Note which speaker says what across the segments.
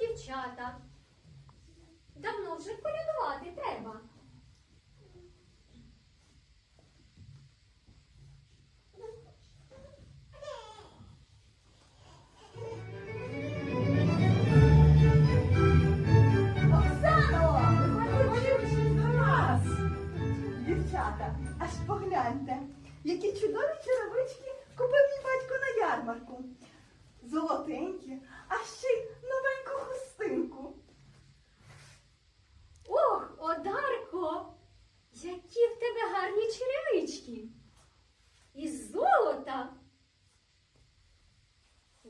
Speaker 1: дівчата. Давно вже колядувати треба.
Speaker 2: Аж погляньте, які чудові черевички купив мій батько на ярмарку. Золотенькі, а ще й новеньку хустинку.
Speaker 1: Ох, Одарко, які в тебе гарні черевички. Із золота.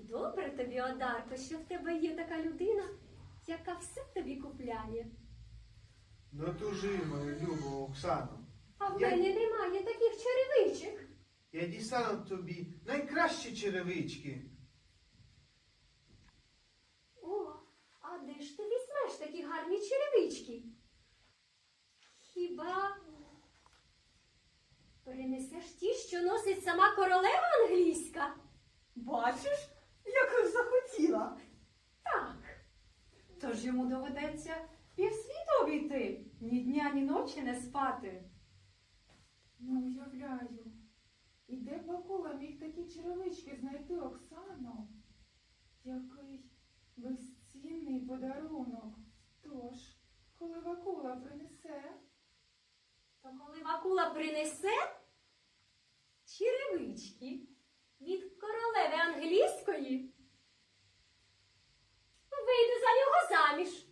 Speaker 1: Добре тобі, Одарко, що в тебе є така людина, яка все тобі купляє.
Speaker 3: Ну тужи, мою любу Оксано.
Speaker 1: А в
Speaker 3: Я-
Speaker 1: мене немає таких черевичок.
Speaker 3: Я дістану тобі найкращі черевички.
Speaker 1: О, а де ж ти візьмеш такі гарні черевички? Хіба перенесеш ті, що носить сама королева англійська?
Speaker 2: Бачиш,
Speaker 4: йому доведеться півсвіту обійти, ні дня, ні ночі не спати.
Speaker 5: Не уявляю. І де б Вакула міг такі черевички знайти Оксано? Який безцінний подарунок. Тож, коли Вакула принесе,
Speaker 1: То коли Вакула принесе черевички κάνεις.